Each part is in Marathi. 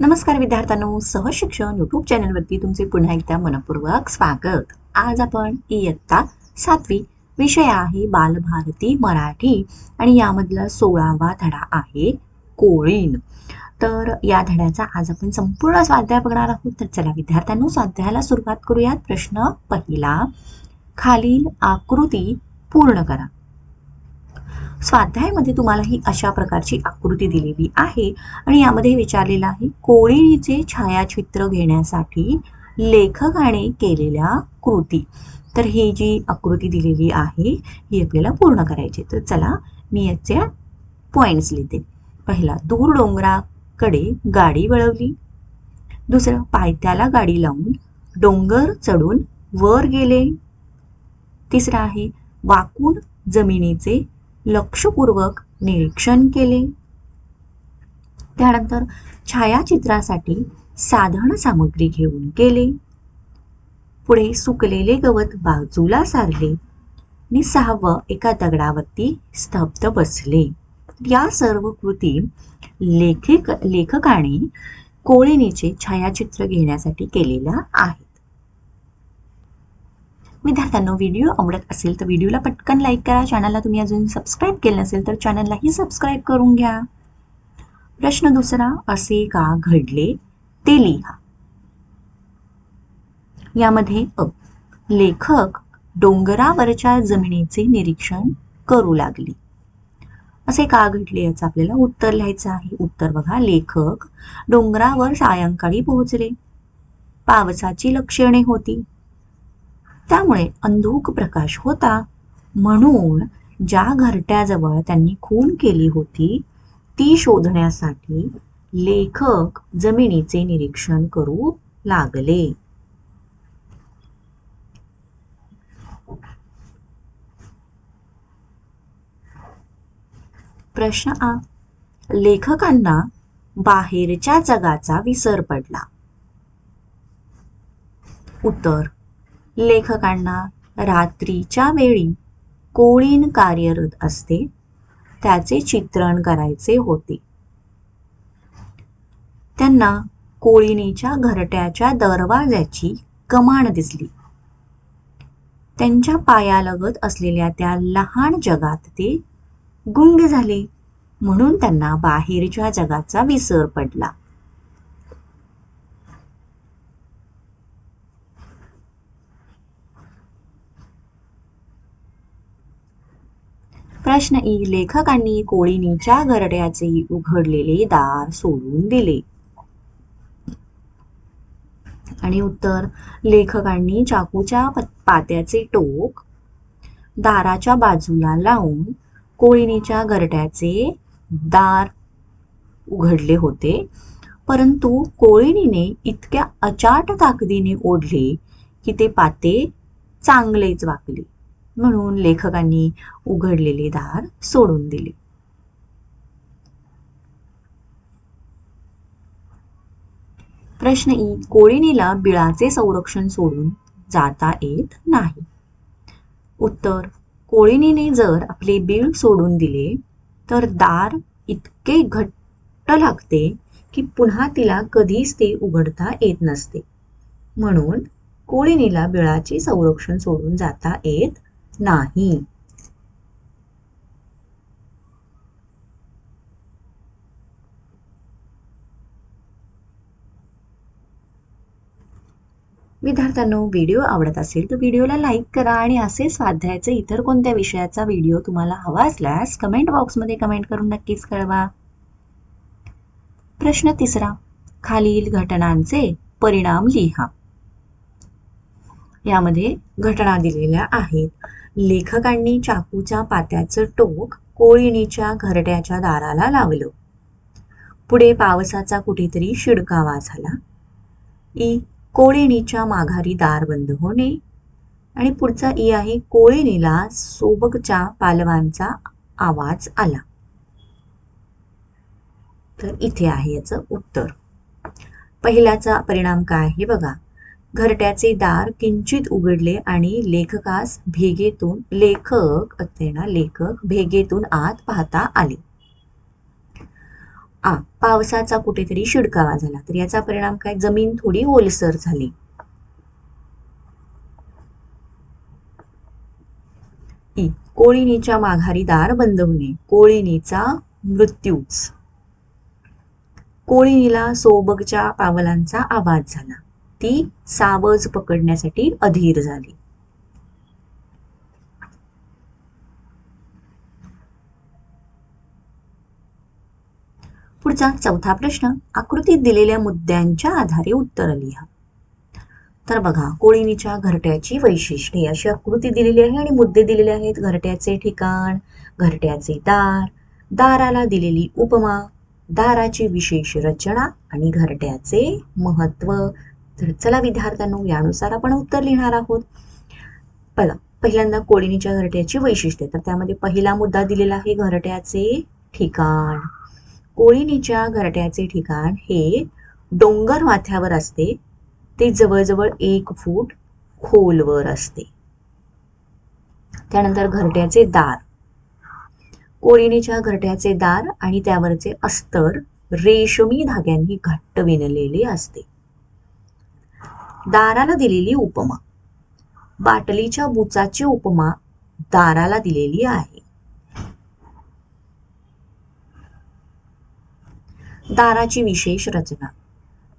नमस्कार विद्यार्थ्यांनो सहशिक्षण यूट्यूब चॅनलवरती तुमचे पुन्हा एकदा मनपूर्वक स्वागत. आज आपण इयत्ता सातवी विषय आहे बालभारती मराठी आणि यामधला सोळावा धडा आहे कोळीण तर या धड्याचा आज आपण संपूर्ण स्वाध्याय बघणार आहोत. तर चला विद्यार्थ्यांनो स्वाध्यायाला सुरुवात करूयात. प्रश्न पहिला खालील आकृती पूर्ण करा. स्वाध्यायामध्ये तुम्हाला ही अशा प्रकारची आकृती दिलेली आहे. आणि यामध्ये विचारलेलं आहे कोळीचे छायाचित्र घेण्यासाठी लेखकाने केलेल्या कृती. तर ही जी आकृती दिलेली आहे ही आपल्याला पूर्ण करायची तर चला मी याचे पॉइंट्स लिहिते. पहिला दूर डोंगराकडे गाडी वळवली. दुसरं पायथ्याला गाडी लावून डोंगर चढून वर गेले. तिसरं आहे वाकून जमिनीचे लक्षपूर्वक निरीक्षण केले. त्यानंतर छायाचित्रासाठी साधन सामग्री घेऊन गेले. पुढे सुकलेले गवत बाजूला सारले. आणि सहावं एका दगडावरती स्तब्ध बसले. या सर्व कृती लेखक लेखकाने कोळिणीचे छायाचित्र घेण्यासाठी केलेला आहे विद्यार्थ्यांनो व्हिडिओ आवडत असेल तर व्हिडिओला पटकन लाईक करा. चॅनलला तुम्ही अजून सबस्क्राईब केलं नसेल तर चॅनललाही सबस्क्राईब करून घ्या. प्रश्न दुसरा असे का घडले? ते लिहा. यामध्ये अ लेखक डोंगरावरच्या जमिनीचे निरीक्षण करू लागले. असे का घडले याचं आपल्याला उत्तर लिहायचं आहे. उत्तर बघा लेखक डोंगरावर सायंकाळी पोहोचले. पावसाची लक्षणे होती. त्यामुळे अंधुक प्रकाश होता. म्हणून ज्या घरट्याजवळ त्यांनी खून केली होती ती शोधण्यासाठी लेखक जमिनीचे निरीक्षण करू लागले. प्रश्न आ. लेखकांना बाहेरच्या जगाचा विसर पडला. उत्तर. लेखकांना रात्रीच्या वेळी कोळीण कार्यरत असते. त्याचे चित्रण करायचे होते. त्यांना कोळिणीच्या घरट्याच्या दरवाजाची कमान दिसली. त्यांच्या पायालगत असलेल्या त्या लहान जगात ते गुंग झाले. म्हणून त्यांना बाहेरच्या जगाचा विसर पडला. प्रश्न ई लेखकांनी कोळिणीच्या घरट्याचे उघडलेले दार सोडून दिले. आणि उत्तर लेखकांनी चाकूच्या पात्याचे टोक दाराच्या बाजूला लावून कोळिणीच्या घरट्याचे दार उघडले होते. परंतु कोळिणीने इतक्या अचाट ताकदीने ओढले की ते पाते चांगलेच वाकले. म्हणून लेखकांनी उघडलेले दार सोडून दिले. प्रश्न ई कोळिणीला बिळाचे संरक्षण सोडून जाता येत नाही. उत्तर कोळिणीने जर आपले बीळ सोडून दिले तर दार इतके घट्ट लागते की पुन्हा तिला कधीच ते उघडता येत नसते. म्हणून कोळिणीला बिळाचे संरक्षण सोडून जाता येत नाही. विद्यार्थ्यांनो व्हिडिओ आवडत असेल तर व्हिडिओला लाईक करा आणि असे स्वाध्यायाचे इतर कोणत्या विषयाचा व्हिडिओ तुम्हाला हवा असल्यास कमेंट बॉक्समध्ये कमेंट करून नक्कीच कळवा. प्रश्न तिसरा खालील घटनांचे परिणाम लिहा. यामध्ये घटना दिलेल्या आहेत. लेखकांनी चाकूच्या पात्याचं टोक कोळिणीच्या घरट्याच्या दाराला लावलं. पुढे पावसाचा कुठेतरी शिडकावा झाला. ई कोळिणीच्या माघारी दार बंद होणे आणि पुढचा ई आहे कोळिणीला सोबगच्या पालवांचा आवाज आला. तर इथे आहे याचं उत्तर. पहिल्याचा परिणाम काय आहे बघा. घरट्याचे दार किंचित उघडले आणि लेखकास भेगेतून लेखक असते ना लेखक भेगेतून आत पाहता आले. आ पावसाचा कुठेतरी शिडकावा झाला तर याचा परिणाम काय? जमीन थोडी ओलसर झाली. कोळीनीच्या कोळिणीच्या माघारी दार बंद होणे कोळिणीचा मृत्यूच. कोळिणीला सोबगच्या पावलांचा आवाज झाला. ती सावज पकडण्यासाठी अधीर झाली. पुढचा चौथा प्रश्न आकृतीत दिलेल्या मुद्द्यांच्या आधारे उत्तर लिहा. तर बघा कोळिणीच्या घरट्याची वैशिष्ट्ये. अशी आकृती दिलेली आहे आणि मुद्दे दिलेले आहेत. घरट्याचे ठिकाण घरट्याचे दार दाराला दिलेली उपमा दाराची विशेष रचना आणि घरट्याचे महत्त्व. तर चला विद्यार्थ्यांनो यानुसार आपण उत्तर लिहिणार आहोत. बघा पहिल्यांदा कोळिणीच्या घरट्याची वैशिष्ट्ये. तर त्यामध्ये पहिला मुद्दा दिलेला आहे घरट्याचे ठिकाण. कोळिणीच्या घरट्याचे ठिकाण हे डोंगर माथ्यावर असते. ते जवळजवळ एक फूट खोलवर असते. त्यानंतर घरट्याचे दार. कोळिणीच्या घरट्याचे दार आणि त्यावरचे अस्तर रेशमी धाग्यांनी घट्ट विणलेले असते. दाराला दिलेली उपमा. बाटलीच्या बुचाची उपमा दाराला दिलेली आहे. दाराची विशेष रचना.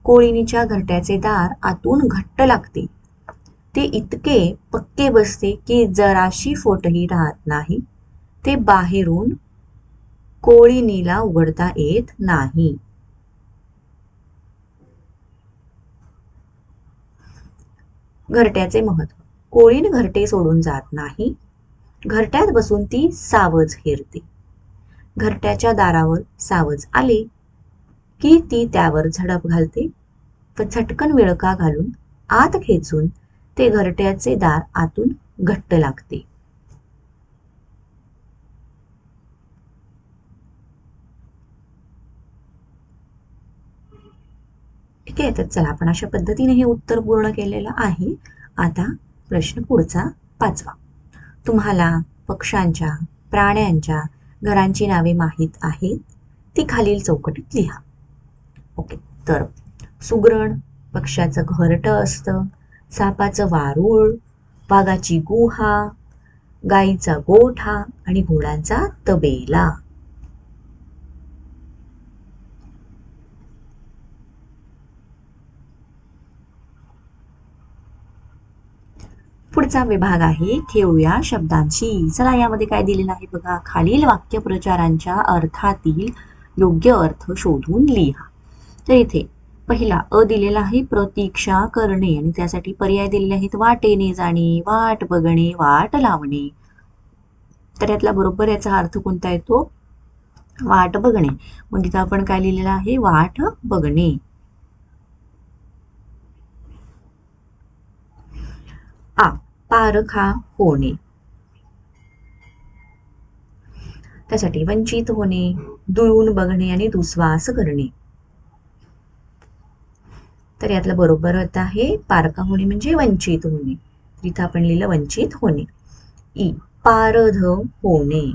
कोळिणीच्या घरट्याचे दार आतून घट्ट लागते. ते इतके पक्के बसते की जराशी फोटही राहत नाही. ते बाहेरून कोळिणीला उघडता येत नाही. घरट्याचे महत्त्व. कोळीण घरटे सोडून जात नाही. घरट्यात बसून ती सावज हेरते. घरट्याच्या दारावर सावज आले की ती त्यावर झडप घालते व झटकन विळका घालून आत खेचून ते घरट्याचे दार आतून घट्ट लागते. ठीक आहे तर चला आपण अशा पद्धतीने हे उत्तर पूर्ण केलेलं आहे. आता प्रश्न पुढचा पाचवा. तुम्हाला पक्ष्यांच्या प्राण्यांच्या घरांची नावे माहीत आहेत? ती खालील चौकटीत लिहा. ओके तर सुगरण पक्ष्याचं घरटं असतं सापाचं वारूळ वाघाची गुहा गाईचा गोठा आणि घोडांचा तबेला. पुढचा विभाग आहे खेळूया शब्दांशी चला यामध्ये काय दिलेलं आहे बघा. खालील वाक्यप्रचारांच्या अर्थातील योग्य अर्थ शोधून लिहा. तर इथे पहिला अ दिलेला आहे प्रतीक्षा करणे. आणि त्यासाठी पर्याय दिलेले आहेत वाटेने जाणे वाट बघणे वाट लावणे. तर यातला बरोबर याचा अर्थ कोणता येतो? वाट बघणे. म्हणजे आपण काय लिहिलेलं आहे? वाट बघणे. आ पारखा होणे त्यासाठी वंचित होणे दुरून बघणे आणि दुस्वास करणे. तर यातलं बरोबर होत आहे पारखा होणे म्हणजे वंचित होणे. इथं आपण लिहिलं वंचित होणे. ई पारध होणे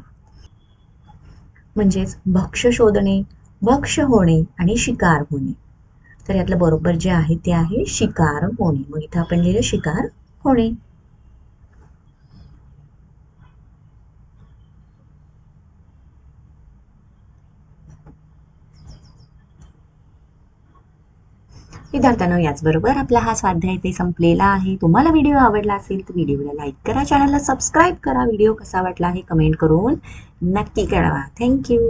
म्हणजेच भक्ष शोधणे भक्ष होणे आणि शिकार होणे. तर यातलं बरोबर जे आहे ते आहे शिकार होणे. मग इथं आपण लिहिलं शिकार होणे विद्यार्थ्यांनो याचबरोबर आपला हा स्वाध्याय इथे संपलेला आहे. तुम्हाला व्हिडिओ आवडला असेल तर व्हिडिओला लाईक करा चॅनलला सबस्क्राईब करा. व्हिडिओ कसा वाटला आहे कमेंट करून नक्की कळवा. थँक्यू.